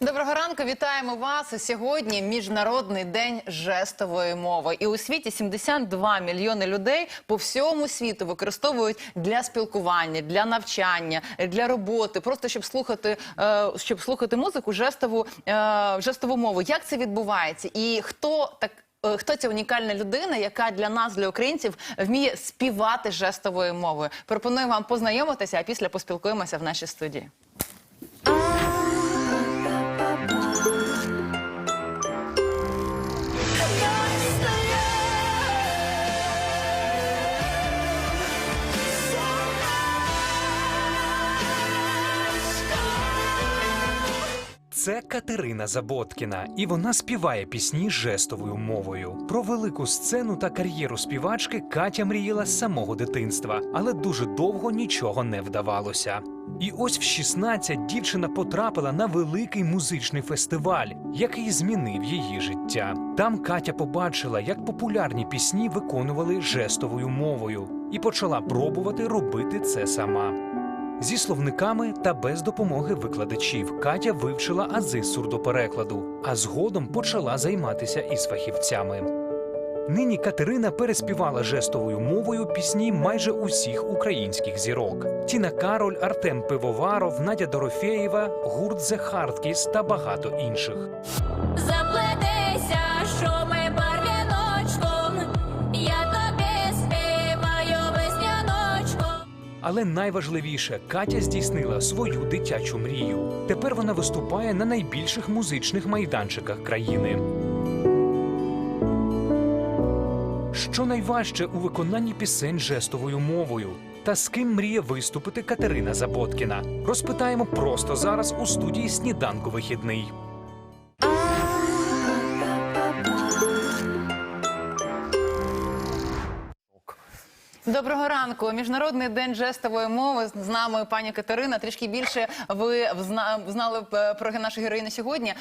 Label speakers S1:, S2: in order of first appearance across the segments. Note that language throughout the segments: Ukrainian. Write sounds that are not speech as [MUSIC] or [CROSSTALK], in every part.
S1: Доброго ранку, вітаємо вас. Сьогодні міжнародний день жестової мови. І у світі 72 мільйони людей по всьому світу використовують для спілкування, для навчання, для роботи, просто щоб слухати, е, щоб слухати музику, жестову, е, жестову мову. Як це відбувається? І хто так? е, Хто ця унікальна людина, яка для нас, для українців, вміє співати жестовою мовою? Пропоную вам познайомитися, а після поспілкуємося в нашій студії.
S2: Це Катерина Заботкіна, і вона співає пісні жестовою мовою. Про велику сцену та кар'єру співачки Катя мріяла з самого дитинства, але дуже довго нічого не вдавалося. І ось в 16 дівчина потрапила на великий музичний фестиваль, який змінив її життя. Там Катя побачила, як популярні пісні виконували жестовою мовою, і почала пробувати робити це сама. Зі словниками та без допомоги викладачів Катя вивчила ази сурдоперекладу, а згодом почала займатися із фахівцями. Нині Катерина переспівала жестовою мовою пісні майже усіх українських зірок: Тіна Кароль, Артем Пивоваров, Надя Дорофєєва, гурт The Hardkiss та багато інших.
S3: Заплетися, що ми барвіночком,
S2: Але найважливіше, Катя здійснила свою дитячу мрію. Тепер вона виступає на найбільших музичних майданчиках країни. Що найважче у виконанні пісень жестовою мовою? Та з ким мріє виступити Катерина Заботкіна? Розпитаємо просто зараз у студії Сніданку вихідний.
S1: Доброго ранку. Міжнародний день жестової мови. З нами пані Катерина. Трішки більше ви знали е, про нашу героїню сьогодні.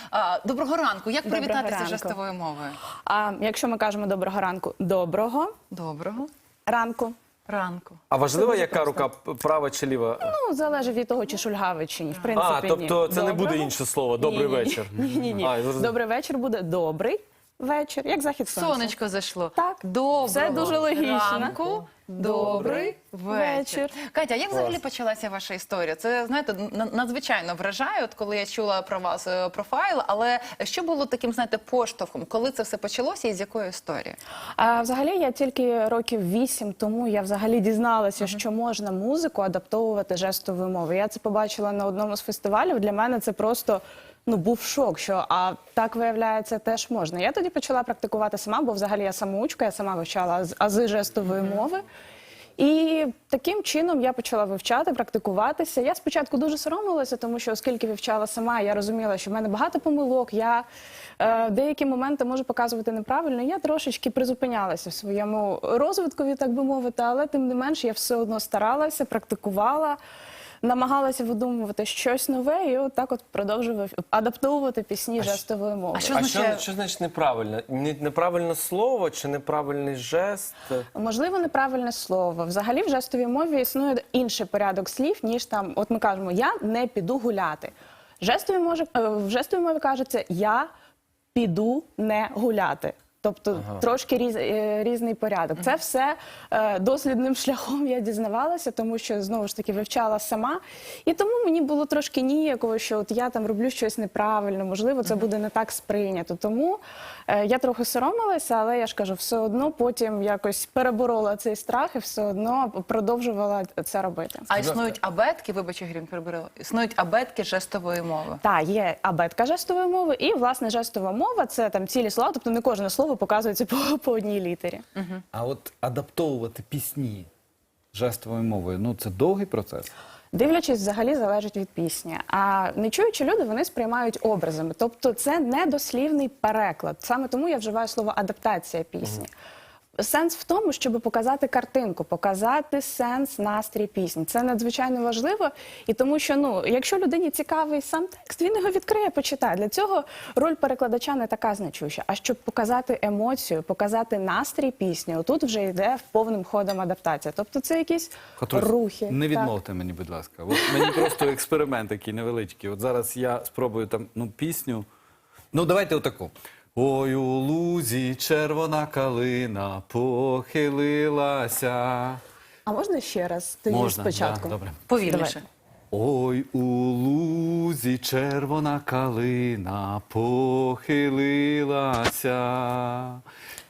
S1: Доброго ранку. Як привітатися жестовою мовою?
S4: А якщо ми кажемо доброго ранку, доброго
S1: Доброго
S4: ранку.
S1: ранку.
S5: А важлива яка рука права чи ліва?
S4: Ну залежить від того, чи шульгавий, чи ні. В принципі,
S5: А, тобто
S4: ні.
S5: це не буде інше слово. Добрий
S4: Ні-ні-ні.
S5: вечір.
S4: Ні, ні, ні.
S5: А.
S4: Добрий вечір буде добрий вечір, як захід сонця.
S1: Сонечко зайшло.
S4: Так.
S1: Доброго
S4: Все дуже логічно.
S1: ранку. Добрий вечір.
S4: вечір.
S1: Катя, як взагалі почалася ваша історія? Це знаєте, на- надзвичайно вражає, от коли я чула про вас е, профайл. Але що було таким, знаєте, поштовхом, коли це все почалося і з якої історії?
S4: А, взагалі, я тільки років вісім тому я взагалі дізналася, що можна музику адаптовувати жестовою мовою. Я це побачила на одному з фестивалів. Для мене це просто. Ну, був шок, що а так виявляється, теж можна. Я тоді почала практикувати сама, бо взагалі я самоучка, я сама вивчала аз- ази жестової мови. І таким чином я почала вивчати, практикуватися. Я спочатку дуже соромилася, тому що оскільки вивчала сама, я розуміла, що в мене багато помилок. Я е, деякі моменти можу показувати неправильно. Я трошечки призупинялася в своєму розвиткові, так би мовити, але тим не менш я все одно старалася, практикувала. Намагалася видумувати щось нове, і от так от продовжував адаптовувати пісні жестової мови.
S1: А що
S5: А
S1: означає?
S5: що, що значить неправильно? Не- Неправильне слово чи неправильний жест?
S4: Можливо, неправильне слово. Взагалі в жестовій мові існує інший порядок слів, ніж там, от ми кажемо, я не піду гуляти. Жестові може, е, в жестовій мові кажеться я піду не гуляти. Тобто трошки різ, е, різний порядок. Це все е, дослідним [LAUGHS] шляхом я дізнавалася, тому що знову ж таки вивчала сама. І тому мені було трошки ніяково, що от я там роблю щось неправильно, можливо, це буде не так сприйнято. Тому е, я трохи соромилася, але я ж кажу, все одно потім якось переборола цей страх і все одно продовжувала це робити.
S1: А існують абетки, вибачте, Грім перебирала. Існують абетки жестової мови.
S4: Так, є абетка жестової мови, і власне жестова мова це там цілі слова, тобто не кожне слово показується по, по одній літері.
S6: А от адаптовувати пісні жестовою мовою, ну це довгий процес.
S4: Дивлячись, взагалі залежить від пісні. А нечуючі люди вони сприймають образами. Тобто це не дослівний переклад. Саме тому я вживаю слово адаптація пісні. Сенс в тому, щоб показати картинку, показати сенс, настрій пісні. Це надзвичайно важливо. І тому, що ну, якщо людині цікавий сам текст, він його відкриє, почитає. Для цього роль перекладача не така значуща. А щоб показати емоцію, показати настрій пісні, отут вже йде повним ходом адаптація. Тобто це якісь
S6: Котрусь,
S4: рухи.
S6: Не
S4: Так.
S6: мені, будь ласка. От мені просто експеримент такий невеличкий. От зараз я спробую там ну, пісню. Ну, давайте отаку. Ой, у лузі червона калина похилилася.
S4: А можна ще раз? Тоді
S6: Можна,
S4: спочатку.
S6: да, добре.
S1: Повільніше.
S6: Ой, у лузі червона калина похилилася.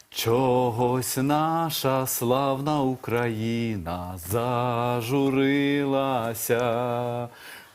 S6: Чогось наша славна Україна зажурилася.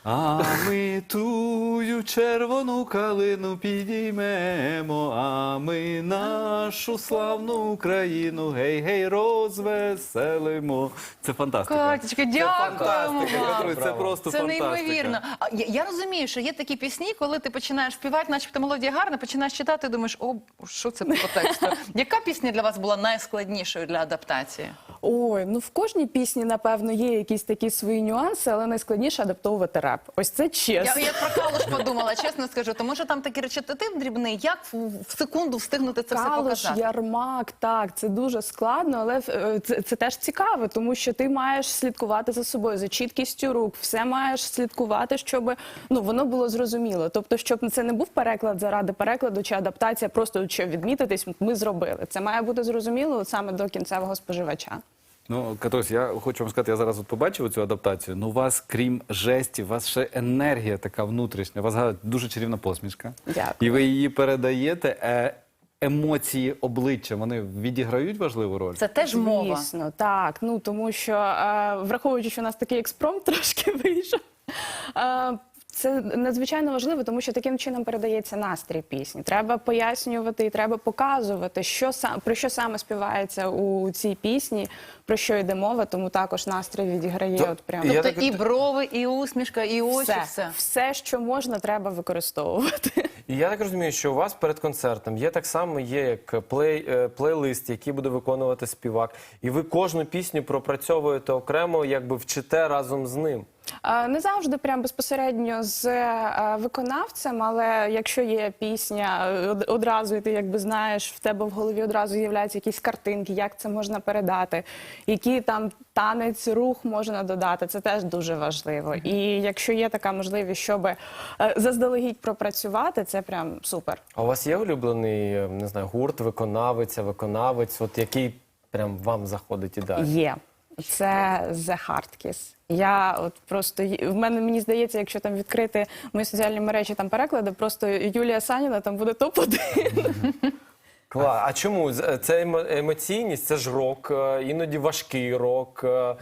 S6: А ми тую червону калину підіймемо, а ми нашу славну Україну гей-гей розвеселимо. Це фантастика.
S1: Катечка, дякуємо.
S6: Я
S1: вам.
S6: Це просто
S1: Це
S6: фантастика.
S1: неймовірно. А я, я розумію, що є такі пісні, коли ти починаєш співати, начебто мелодія гарна, починаєш читати, думаєш, о, що це по тексту? [LAUGHS] Яка пісня для вас була найскладнішою для адаптації?
S4: Ой, ну в кожній пісні, напевно, є якісь такі свої нюанси, але найскладніше адаптовувати реп. Ось це чесно.
S1: я про калуш подумала, чесно скажу, тому що там такий речитатив дрібний, як в, в секунду встигнути це все
S4: Калуш,
S1: показати?
S4: ярмак, так, це дуже складно, але е, це, це теж цікаво, тому що ти маєш слідкувати за собою, за чіткістю рук, все маєш слідкувати, щоб ну воно було зрозуміло. Тобто, щоб це не був переклад заради перекладу чи адаптація, просто щоб відмітитись, ми зробили. Це має бути зрозуміло саме до кінцевого споживача.
S6: Ну, Катрусь, я хочу вам сказати, я зараз от побачив цю адаптацію. Ну, у вас, крім жестів, у вас ще енергія така внутрішня. У вас дуже чарівна посмішка.
S4: Дякую.
S6: І ви її передаєте. Е, емоції обличчя вони відіграють важливу роль.
S1: Це теж мова.
S4: Звісно, так. Ну тому що е, враховуючи, що у нас такий експромт [LAUGHS] трошки вийшов. Е, це надзвичайно важливо, тому що таким чином передається настрій пісні. Треба пояснювати і треба показувати, що сам про що саме співається у цій пісні, про що йде мова. Тому також настрій відіграє.
S5: То-
S4: от прямо
S1: Тобто
S5: так-
S1: і брови, і усмішка, і очі,
S4: все,
S1: все.
S4: все, що можна, треба використовувати.
S5: І я так розумію, що у вас перед концертом є так само є як плей, е, плейлист, який буде виконувати співак, і ви кожну пісню пропрацьовуєте окремо, якби вчите разом з ним.
S4: Не завжди прям безпосередньо з е, виконавцем, але якщо є пісня, одразу і ти якби знаєш, в тебе в голові одразу з'являються якісь картинки, як це можна передати, який там танець, рух можна додати. Це теж дуже важливо. І якщо є така можливість, щоб е, заздалегідь пропрацювати, це прям супер.
S5: А у вас є улюблений, е, не знаю, гурт, виконавиця, виконавець, от який прям вам заходить ідеально?
S4: Є. Це The Hard Kiss. Я от просто в мене мені здається, якщо там відкрити мої соціальні мережі там переклади, просто Юлія Саніна там буде топ 1
S5: Клас. А чому? З- Це емо- емоційність, це ж рок, е, іноді важкий рок. е, е,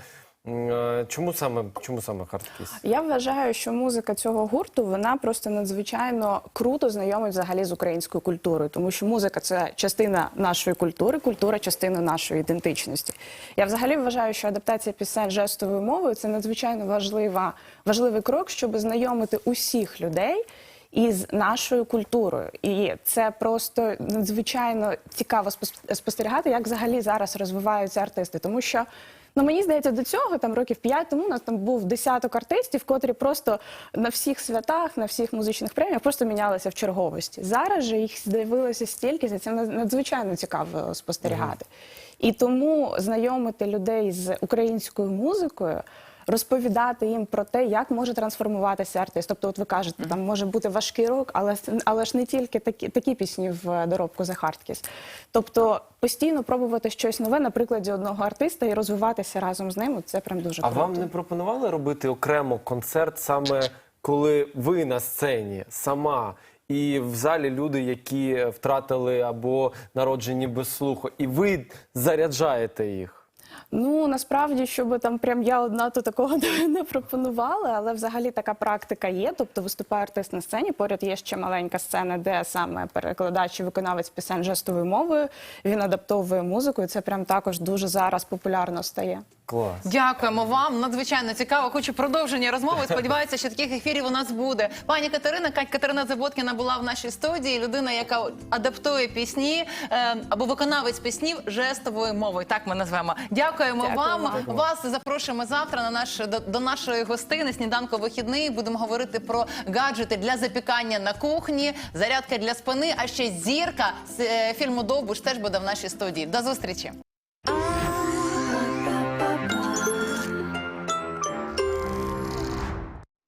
S5: Чому саме, чому саме хардкіс?
S4: Я вважаю, що музика цього гурту вона просто надзвичайно круто знайомить взагалі з українською культурою, тому що музика це частина нашої культури, культура частина нашої ідентичності. Я взагалі вважаю, що адаптація пісень жестовою мовою це надзвичайно важлива, важливий крок, щоб знайомити усіх людей. Із нашою культурою, і це просто надзвичайно цікаво спос- спостерігати, як взагалі зараз розвиваються артисти, тому що Ну мені здається, до цього там років п'ять тому у нас там був десяток артистів, котрі просто на всіх святах, на всіх музичних преміях просто мінялися в черговості. Зараз же їх з'явилося стільки, за цим над- надзвичайно цікаво спостерігати. І тому знайомити людей з українською музикою. Розповідати їм про те, як може трансформуватися артист. Тобто, от ви кажете, там може бути важкий рок, але с- але ж не тільки такі, такі пісні в доробку за Hardkiss. Тобто постійно пробувати щось нове на прикладі одного артиста і розвиватися разом з ним. Це прям дуже
S5: А
S4: круто.
S5: вам не пропонували робити окремо концерт саме коли ви на сцені сама? І в залі люди, які втратили або народжені без слуху, і ви заряджаєте їх.
S4: Ну насправді, щоб там прям я одна, то такого [LAUGHS] не пропонувала, але взагалі така практика є. Тобто виступає артист на сцені. Поряд є ще маленька сцена, де саме перекладач і виконавець пісень жестовою мовою. Він адаптовує музику, і це прям також дуже зараз популярно стає.
S5: Клас.
S1: Дякуємо вам. Надзвичайно цікаво. Хочу продовження розмови. Сподіваюся, що таких ефірів у нас буде. Пані Катерина, Катерина Заботкіна була в нашій студії. Людина, яка адаптує пісні е, або виконавець піснів жестовою мовою. Так ми назвемо. Дякуємо
S4: Дякуємо
S1: вам.
S4: Дякую.
S1: Вас запрошуємо завтра на наш до, до нашої гостини. Сніданко вихідний. Будемо говорити про гаджети для запікання на кухні, зарядка для спини. А ще зірка з е, фільму Довбуш теж буде в нашій студії. До зустрічі.